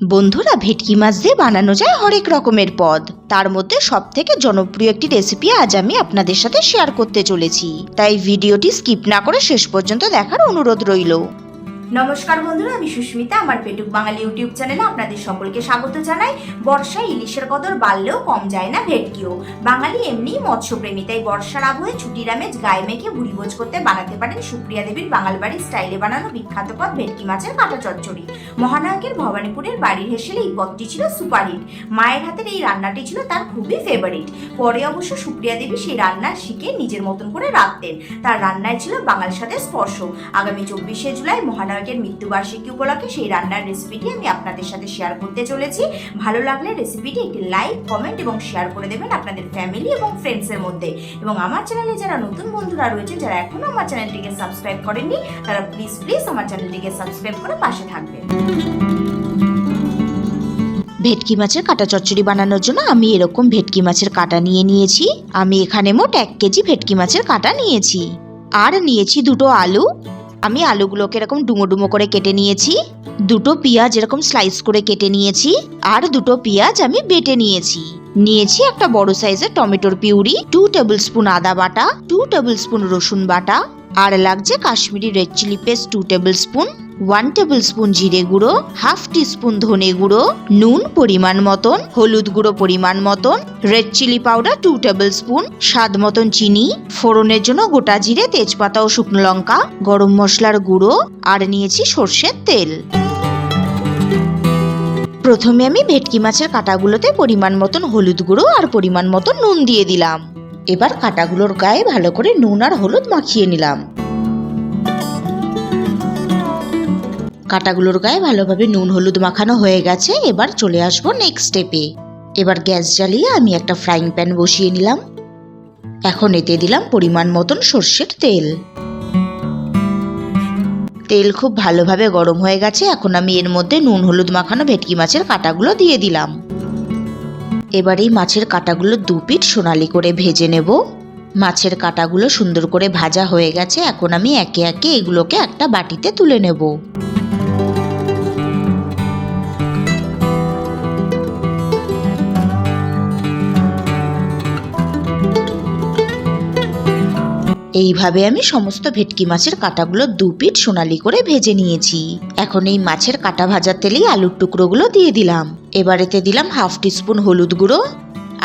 বন্ধুরা, ভেটকি মাছ দিয়ে বানানো যায় হরেক রকমের পদ। তার মধ্যে সব থেকে জনপ্রিয় একটি রেসিপি আজ আমি আপনাদের সাথে শেয়ার করতে চলেছি। তাই ভিডিওটি স্কিপ না করে শেষ পর্যন্ত দেখার অনুরোধ রইল। নমস্কার বন্ধুরা, আমি সুস্মিতা, আমার পেটুক বাঙালি ইউটিউব চ্যানেলে আপনাদের সকলকে স্বাগত জানাই। বর্ষায় ইলিশের কদর বাড়লেও কম যায় না ভেটকিও। বাঙালি এমনিই মৎস্যপ্রেমী, তাই বর্ষার আবহে ছুটির আমেজ গায়ে মেখে ভুড়িভোজ করতে বানাতে পারেন সুপ্রিয়া দেবীর বাঙাল বাড়ির স্টাইলে বানানো বিখ্যাত পদ ভেটকি মাছের কাঁটা চচ্চড়ি। মহানায়কের ভবানীপুরের বাড়ির হেসেলে এই পদটি ছিল সুপারহিট মায়ের হাতের এই রান্নাটি ছিল তার খুবই ফেভারিট পরে অবশ্য সুপ্রিয়া দেবী সেই রান্না শিখে নিজের মতন করে রাখতেন তার রান্নায় ছিল বাঙাল সাথে স্পর্শ। আগামী চব্বিশে জুলাই মহানায়কের মৃত্যুবার্ষিকী উপলক্ষে সেই রান্নার রেসিপিটি আমি আপনাদের সাথে শেয়ার করতে চলেছি। ভালো লাগলে রেসিপিটি একটি লাইক কমেন্ট এবং শেয়ার করে দেবেন আপনাদের ফ্যামিলি এবং ফ্রেন্ডসের মধ্যে। এবং আমার চ্যানেলে যারা নতুন বন্ধুরা রয়েছে যারা এখনও আমার চ্যানেলটিকে সাবস্ক্রাইব করেননি, তারা প্লিজ প্লিজ আমার চ্যানেলটিকে সাবস্ক্রাইব করে পাশে থাকবেন। ভেটকি মাছের কাটা চচ্চড়ি বানানোর জন্য আমি এরকম ভেটকি মাছের কাটা নিয়ে নিয়েছি। আমি এখানে মোট এক কেজি ভেটকি মাছের কাটা নিয়েছি। আর নিয়েছি দুটো আলু আমি আলুগুলোকে এরকম ডুমো ডুমো করে কেটে নিয়েছি। দুটো পেঁয়াজ এরকম স্লাইস করে কেটে নিয়েছি আর দুটো পেঁয়াজ আমি বেটে নিয়েছি। নিয়েছি একটা বড় সাইজের টমেটোর পিউরি টু টেবিল স্পুন আদা বাটা টু টেবিল স্পুন রসুন বাটা, আর লাগছে Kashmiri red chilli paste two tablespoon one tablespoon জিরে গুঁড়ো হাফ টিস্পুন ধনে গুঁড়ো, নুন পরিমাণ মতন, হলুদ গুঁড়ো পরিমাণ মতন red chilli powder two tablespoon স্বাদ মতন চিনি, ফোড়নের জন্য গোটা জিরে, তেজপাতা ও শুকনো লঙ্কা, গরম মশলার গুঁড়ো, আর নিয়েছি সর্ষের তেল। প্রথমে আমি ভেটকি মাছের কাটাগুলোতে পরিমাণ মতন হলুদ গুঁড়ো আর পরিমাণ মতন নুন দিয়ে দিলাম। এবার কাটাগুলোর গায়ে ভালো করে নুন আর হলুদ মাখিয়ে নিলাম। কাটাগুলোর গায়ে ভালোভাবে নুন, হলুদ মাখানো হয়ে গেছে। এবার চলে আসব নেক্সট স্টেপে এবার গ্যাস জ্বালিয়ে আমি একটা ফ্রাইং প্যান বসিয়ে নিলাম। এখন এতে দিলাম পরিমাণ মতন সর্ষের তেল। তেল খুব ভালোভাবে গরম হয়ে গেছে। এখন আমি এর মধ্যে নুন, হলুদ মাখানো ভেটকি মাছের কাটাগুলো দিয়ে দিলাম। এবার এই মাছের কাটাগুলো দু পিঠ সোনালি করে ভেজে নেব। মাছের কাটাগুলো সুন্দর করে ভাজা হয়ে গেছে। এখন আমি একে একে এগুলোকে একটা বাটিতে তুলে নেব। এইভাবে আমি সমস্ত ভেটকি মাছের কাটাগুলো দু পিঠ সোনালি করে ভেজে নিয়েছি। এখন এই মাছের কাটা ভাজার তেলেই আলুর টুকরোগুলো দিয়ে দিলাম। এবার এতে দিলাম হাফ টিস্পুন হলুদ গুঁড়ো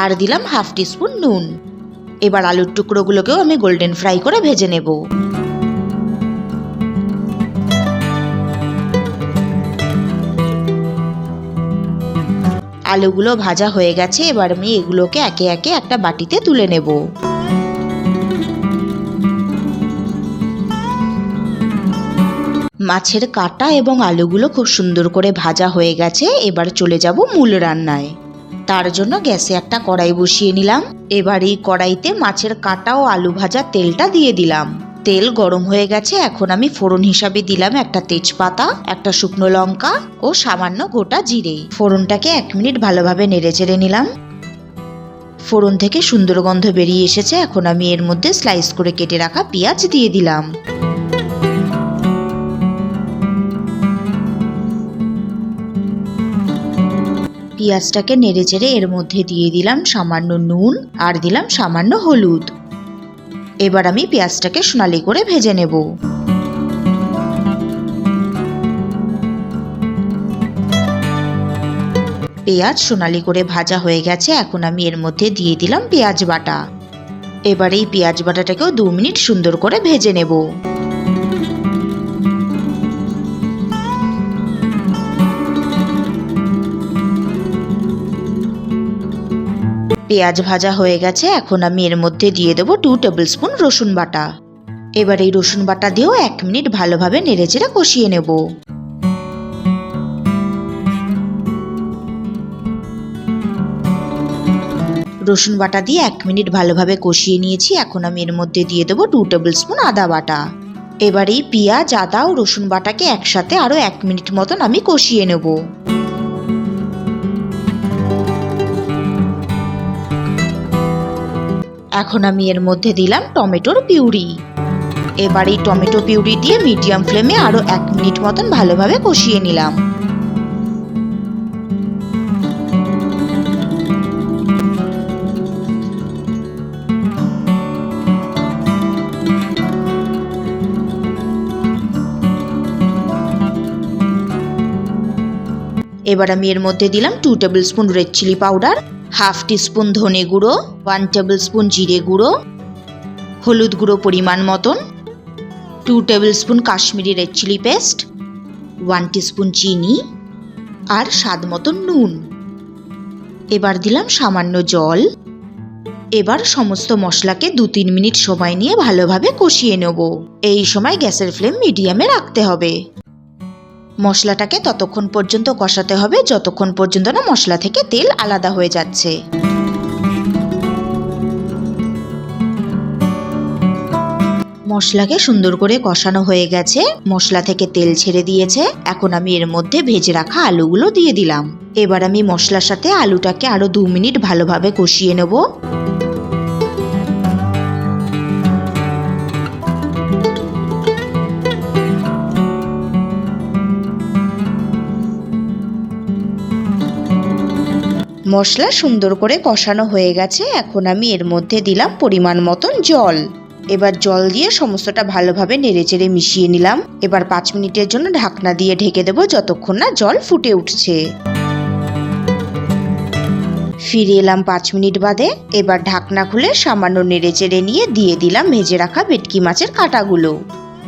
আর দিলাম হাফ টিস্পুন নুন। এবার আলুর টুকরোগুলোকেও আমি গোল্ডেন ফ্রাই করে ভেজে নেব। আলুগুলো ভাজা হয়ে গেছে, এবার আমি এগুলোকে একে একে একটা বাটিতে তুলে নেব। মাছের কাটা এবং আলুগুলো খুব সুন্দর করে ভাজা হয়ে গেছে, এবার চলে যাব মূল রান্নায়। তার জন্য গ্যাসে একটা কড়াই বসিয়ে নিলাম। এবার এই কড়াইতে মাছের কাটা ও আলু ভাজা তেলটা দিয়ে দিলাম। তেল গরম হয়ে গেছে, এখন আমি ফোড়ন হিসাবে দিলাম একটা তেজপাতা, একটা শুকনো লঙ্কা ও সামান্য গোটা জিরে। ফোড়নটাকে এক মিনিট ভালোভাবে নেড়ে চেড়ে নিলাম। ফোড়ন থেকে সুন্দর গন্ধ বেরিয়ে এসেছে, এখন আমি এর মধ্যে স্লাইস করে কেটে রাখা পেঁয়াজ দিয়ে দিলাম। পেঁয়াজটাকে নেড়ে চেড়ে এর মধ্যে দিয়ে দিলাম সামান্য নুন আর দিলাম সামান্য হলুদ। এবার আমি পেঁয়াজটাকে সোনালি করে ভেজে নেব। পেঁয়াজ সোনালি করে ভাজা হয়ে গেছে, এখন আমি এর মধ্যে দিয়ে দিলাম পেঁয়াজ বাটা। এবার এই পেঁয়াজ বাটাটাকেও দু মিনিট সুন্দর করে ভেজে নেব। পেঁয়াজ ভাজা হয়ে গেছে, এখন আমি এর মধ্যে দিয়ে দেবো টু টেবিল স্পুন রসুন বাটা। এবার এই রসুন বাটা দিয়েও এক মিনিট ভালোভাবে নেড়েচেড়ে কষিয়ে নেব। রসুন বাটা দিয়ে এক মিনিট ভালোভাবে কষিয়ে নিয়েছি, এখন আমি এর মধ্যে দিয়ে দেবো টু টেবিল স্পুন আদা বাটা। এবার এই পেঁয়াজ, আদা ও রসুন বাটাকে একসাথে আরও এক মিনিট মতন আমি কষিয়ে নেব। এখন আমি এর মধ্যে দিলাম টমেটোর পিউরি। এবার এই টমেটো পিউরি দিয়ে মিডিয়াম ফ্লেমে আরও এক মিনিট মতন ভালোভাবে কষিয়ে নিলাম। এবার আমি এর মধ্যে দিলাম two tablespoon red chilli powder half teaspoon ধনে গুঁড়ো, ওয়ান টেবিল স্পুন জিরে গুঁড়ো, হলুদ গুঁড়ো পরিমাণ মতন, two tablespoon Kashmiri red chilli paste, one teaspoon চিনি আর স্বাদ মতন নুন। এবার দিলাম সামান্য জল। এবার সমস্ত মশলাকে দু তিন মিনিট সময় নিয়ে ভালোভাবে কষিয়ে নেব। এই সময় গ্যাসের ফ্লেম মিডিয়ামে রাখতে হবে। মশলাটাকে ততক্ষণ পর্যন্ত কষাতে হবে। যতক্ষণ পর্যন্ত না মশলা থেকে তেল আলাদা হয়ে যাচ্ছে। মশলাকে সুন্দর করে কষানো হয়ে গেছে। মশলা থেকে তেল ছেড়ে দিয়েছে। এখন আমি এর মধ্যে ভেজে রাখা আলুগুলো দিয়ে দিলাম। এবার আমি মশলার সাথে আলুটাকে আরও দু মিনিট ভালোভাবে কষিয়ে নেব। মশলা সুন্দর করে কষানো হয়ে গেছে। এখন আমি এর মধ্যে দিলাম পরিমাণ মতন জল। এবার জল দিয়ে সমস্তটা ভালোভাবে নেড়েচেড়ে মিশিয়ে নিলাম। এবার পাঁচ মিনিটের জন্য ঢাকনা দিয়ে ঢেকে দেবো যতক্ষণ না জল ফুটে উঠছে। ফিরে এলাম পাঁচ মিনিট বাদে। এবার ঢাকনা খুলে সামান্য নেড়েচেড়ে নিয়ে দিয়ে দিলাম ভেজে রাখা ভেটকি মাছের কাঁটাগুলো।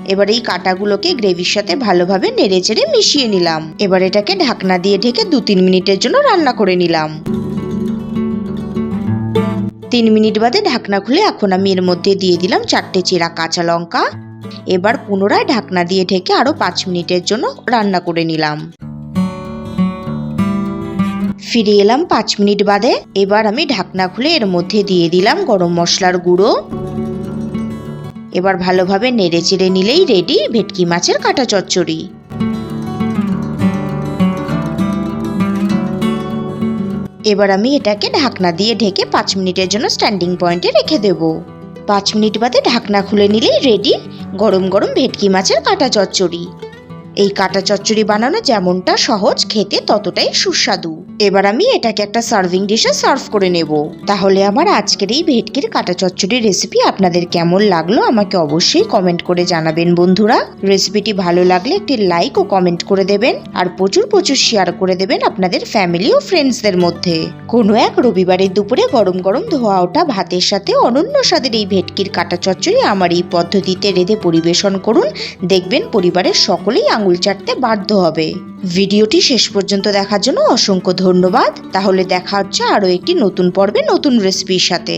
এবার এই কাঁটাগুলোকে গ্রেভির সাথে ভালোভাবে নেড়ে চেড়ে মিশিয়ে নিলাম। এবার এটাকে ঢাকনা দিয়ে ঢেকে দু তিন মিনিটের জন্য রান্না করে নিলাম। তিন মিনিট বাদে ঢাকনা খুলে এখন আমি এর মধ্যে দিয়ে দিলাম চারটে চেরা কাঁচা লঙ্কা। এবার পুনরায় ঢাকনা দিয়ে ঢেকে আরও পাঁচ মিনিটের জন্য রান্না করে নিলাম। ফিরে এলাম পাঁচ মিনিট বাদে। এবার আমি ঢাকনা খুলে এর মধ্যে দিয়ে দিলাম গরম মশলার গুঁড়ো। এবার ভালোভাবে নেড়ে চেড়ে নিলেই রেডি ভেটকি মাছের কাটা চচ্চড়ি। এবার আমি এটাকে ঢাকনা দিয়ে ঢেকে পাঁচ মিনিটের জন্য স্ট্যান্ডিং পয়েন্টে রেখে দেব। পাঁচ মিনিট বাদে ঢাকনা খুলে নিলেই রেডি গরম গরম ভেটকি মাছের কাটা চচ্চড়ি। এই কাটা চচ্চড়ি বানানো যেমনটা সহজ, খেতে ততটাই সুস্বাদু। এবার আমি এটাকে একটা সার্ভিং ডিশে সার্ভ করে নেব। তাহলে আমার আজকের এই ভেটকির কাটা চচ্চড়ির রেসিপি আপনাদের কেমন লাগল আমাকে অবশ্যই কমেন্ট করে জানাবেন, বন্ধুরা। রেসিপিটি ভালো লাগলে একটি লাইক ও কমেন্ট করে দেবেন আর প্রচুর প্রচুর শেয়ার করে দেবেন আপনাদের ফ্যামিলি ও ফ্রেন্ডসদের মধ্যে। কোনো এক রবিবারের দুপুরে গরম গরম ধোয়া ওঠা ভাতের সাথে অনন্য স্বাদের এই ভেটকির কাটা চচ্চড়ি আমার এই পদ্ধতিতে রেঁধে পরিবেশন করুন। দেখবেন পরিবারের সকলেই আঙুল চাটতে বাধ্য হবে। ভিডিওটি শেষ পর্যন্ত দেখার জন্য অসংখ্য ধন্যবাদ। তাহলে দেখা হচ্ছে আরও একটি নতুন পর্বে নতুন রেসিপির সাথে।